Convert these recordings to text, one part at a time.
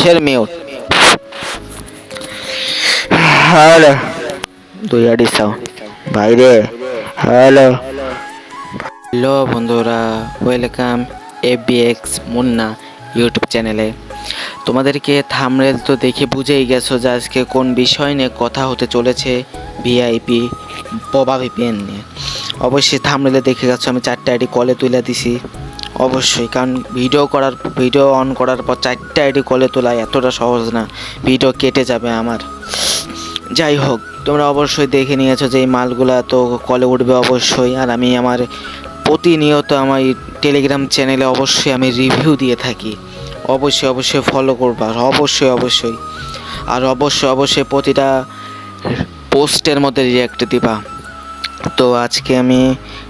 কিসের mute hello দুই আড়ি সাউন্ড বাইরে। হ্যালো হ্যালো বন্ধুরা ওয়েলকাম এবিএক্স মুন্না ইউটিউব চ্যানেলে তোমাদেরকে থামরেল তো দেখে বুঝেই গেছো যে আজকে কোন বিষয় নিয়ে কথা হতে চলেছে ভিআইপি পবা ভিপিএন নিয়ে। অবশ্যই থামরেলে দেখে গেছো, আমি চারটে আইডি কলে তুলে দিছি। অবশ্যই, কারণ ভিডিও করার ভিডিও অন করার পর চারটে আইডি কলে তোলা এতটা সহজ না। ভিডিও কেটে যাবে আমার। যাই হোক, তোমরা অবশ্যই দেখে নিয়েছো যে এই মালগুলা তো কলে উঠবে অবশ্যই, আর আমি আমার প্রতিনিয়ত আমার টেলিগ্রাম চ্যানেলে অবশ্যই আমি রিভিউ দিয়ে থাকি। অবশ্যই অবশ্যই ফলো করবা, অবশ্যই অবশ্যই। আর অবশ্যই অবশ্যই প্রতিটা পোস্টের মধ্যে রিয়াক্ট দিবা। তো আজকে আমি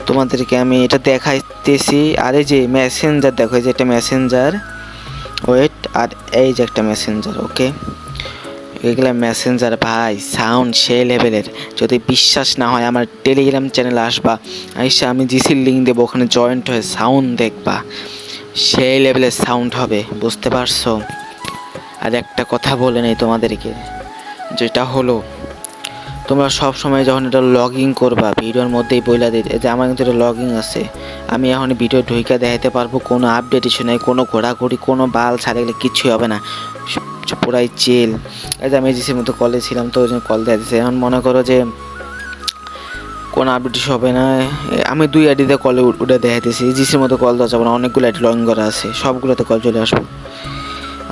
তোমাদেরকে আমি এটা দেখাইতেছি। আর এই যে মেসেঞ্জার দেখো এই যে একটা মেসেঞ্জার ওয়েট আর এই যে একটা মেসেঞ্জার ওকে এগুলা মেসেঞ্জার ভাই সাউন্ড সেই লেভেলের যদি বিশ্বাস না হয়, আমার টেলিগ্রাম চ্যানেলে আসবা। আইসা আমি জিসির লিঙ্ক দেবো, ওখানে জয়েন্ট হয়ে সাউন্ড দেখবা। সেই লেভেলের সাউন্ড হবে, বুঝতে পারছ? আর একটা কথা বলে নেই তোমাদেরকে, যেটা হলো তোমরা সব সময় যখন এটা লগ করবা, ভিডিওর মধ্যেই বইলা দিতে। যে আমার কিন্তু এটা লগ আছে। আমি এখন ভিডিও ঢুকে দেখাতে পারব, কোনো আপডেট ইস্যু নেই, কোনো ঘোরাঘুরি, কোনো বাল ছাড়ে গেলে কিচ্ছুই হবে না। পুরাই চিল এই যে আমি জিসির মতো কলে ছিলাম, তো ওই জন্য কল দেওয়া দিচ্ছে এখন মনে করো যে, কোনো আপডেট হবে না। আমি দুই আইডিতে কলে উঠে দেখাইতেছি। জিসির মতো কল দেওয়া যাবে না, অনেকগুলো আইডি লগ করা আছে। সবগুলোতে কল চলে আসব।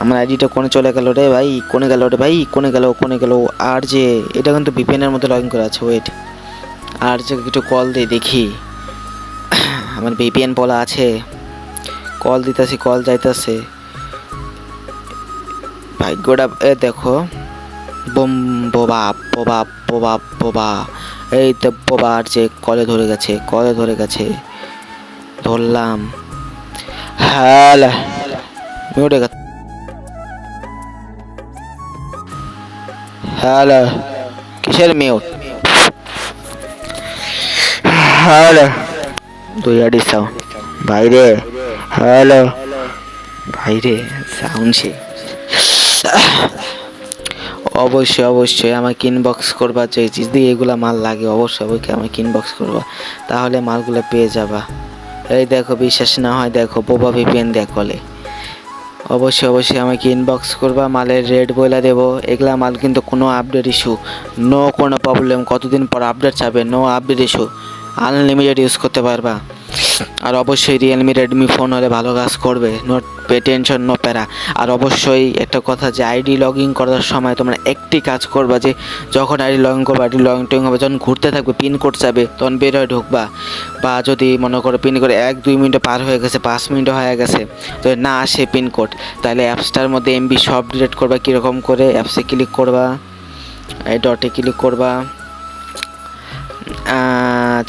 আমার আইডিটা কোনে চলে গেল রে ভাই? কোনে গেল রে ভাই? কোনে গেল কোনে গেল? আর যে এটা কিন্তু ভিপিএনের মধ্যে লগ ইন করা আছে ওয়েট আর যে একটু কল দিই দেখি। আমার ভিপিএন বলা আছে। কল দিতেছি কল যাইতেছে। ভাগ্যটা, এ দেখো। বোম, বোবা বোবা বোবা বোবা। এই তো বোবা আর যে কলে ধরে গেছে কলে ধরে গেছে। ধরলাম। হ্যালো। মিউটে গেছে। হ্যালো কিসের মিউট হ্যালো দুই আড়ি সাউন্ড বাইরে। হ্যালো বাইরে। সাউন্ড সে। অবশ্যই অবশ্যই আমাকে ইনবক্স করবা চাইছিস দিয়ে এগুলা মাল লাগে, অবশ্যই অবশ্যই আমাকে ইনবক্স করবা। তাহলে মালগুলো পেয়ে যাবা। এই দেখো, বিশ্বাস না হয়, দেখো, বোবা ভিপিএন দেখলে অবশ্যই অবশ্যই আমাকে ইনবক্স করবা, মালের রেট বইলা দেবো। এগুলা মাল কিন্তু কোনো আপডেট ইস্যু নো কোনো প্রবলেম কতদিন পর আপডেট চাবে? No update issue unlimited use করতে পারবা। আর অবশ্যই রিয়েলমি রেডমি ফোন হলে ভালো কাজ করবে পে টেনশন নো প্যারা। আর অবশ্যই একটা কথা যে আইডি লগ ইন করার সময় তোমরা একটি কাজ করবা যে, যখন আইডি লগ ইন করবে আইডি লগ ইন হবে, যখন ঘুরতে থাকবে পিন কোড যাবে তখন বের হয়ে ঢুকবা। বা যদি মনে করো পিন করে এক, দুই মিনিট পার হয়ে গেছে, পাঁচ মিনিট হয়ে গেছে তো না আসে পিন কোড তাহলে অ্যাপসটার মধ্যে এমবি সব ডিলিট করবা, কীরকম করে অ্যাপসে ক্লিক করবা, এই ডটে ক্লিক করবা।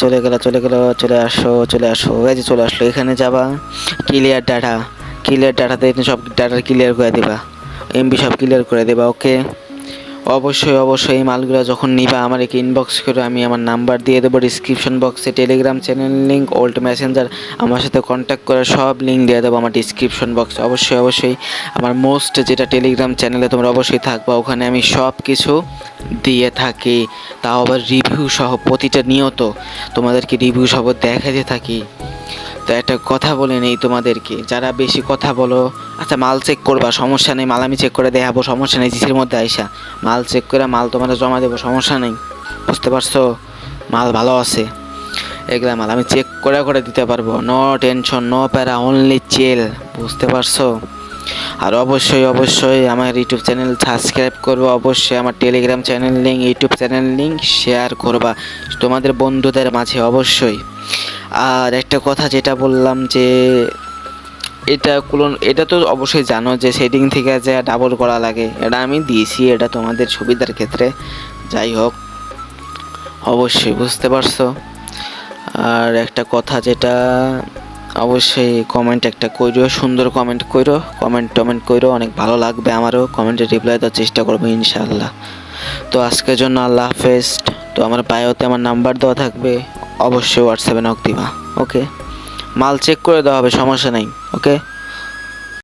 চলে গেল চলে গেল, চলে আসো চলে আসো। এই যে চলে আসলো, এখানে যাবা। ক্লিয়ার ডাটা ক্লিয়ার ডাটাতে সব ডাটা ক্লিয়ার করে দেবা। এমবি সব ক্লিয়ার করে দেবা ওকে অবশ্যই অবশ্যই এই মালগুলো যখন নিবা আমার একে ইনবক্স করে আমি আমার নাম্বার দিয়ে দেবো ডিসক্রিপশন বক্সে Telegram channel link old messenger আমার সাথে কন্ট্যাক্ট করে সব লিঙ্ক দিয়ে দেবো আমার ডিসক্রিপশন বক্সে অবশ্যই অবশ্যই আমার মোস্ট যেটা টেলিগ্রাম চ্যানেলে তোমরা অবশ্যই থাকবা, ওখানে আমি সব কিছু দিয়ে থাকি। তাও আবার রিভিউ সহ প্রতিটা নিয়ত তোমাদেরকে রিভিউ সহ দেখাতে থাকি। তো একটা কথা বলে নেই তোমাদেরকে। যারা বেশি কথা বলো আচ্ছা মাল চেক করবা, সমস্যা নেই, মাল আমি চেক করে দেখাবো, সমস্যা নেই, জিসির মধ্যে আইসা। মাল চেক করে মাল তোমাদের জমা দেবো, সমস্যা নেই। বুঝতে পারছ? মাল ভালো আছে। এগুলা মাল আমি চেক করে করে দিতে পারব। নো টেনশন নো প্যারা অনলি চেল বুঝতে পারছ? আর অবশ্যই অবশ্যই আমার ইউটিউব চ্যানেল সাবস্ক্রাইব করব। অবশ্যই আমার Telegram channel link YouTube channel link share করবা। তোমাদের বন্ধুদের মাঝে অবশ্যই। আর একটা কথা যেটা বললাম যে, এটা কুলন, এটা তো অবশ্যই জানো যে সেটিং থেকে যে ডাবল করা লাগে, এটা আমি দিয়েছি, এটা তোমাদের সুবিধার ক্ষেত্রে। যাই হোক, অবশ্যই বুঝতে পারছ। আর একটা কথা যেটা অবশ্যই কমেন্ট একটা কইরো, সুন্দর কমেন্ট কইরো কমেন্ট টমেন্ট কইরো, অনেক ভালো লাগবে আমারও কমেন্টে রিপ্লাই দেওয়ার চেষ্টা করব ইনশাআল্লাহ। তো আজকের জন্য আল্লাহ হাফেজ। তো আমার বায়োতে আমার নাম্বার দেওয়া থাকবে। অবশ্যই হোয়াটসঅ্যাপে নক দিবা ওকে মাল চেক করে দেওয়া হবে সমস্যা নেই ওকে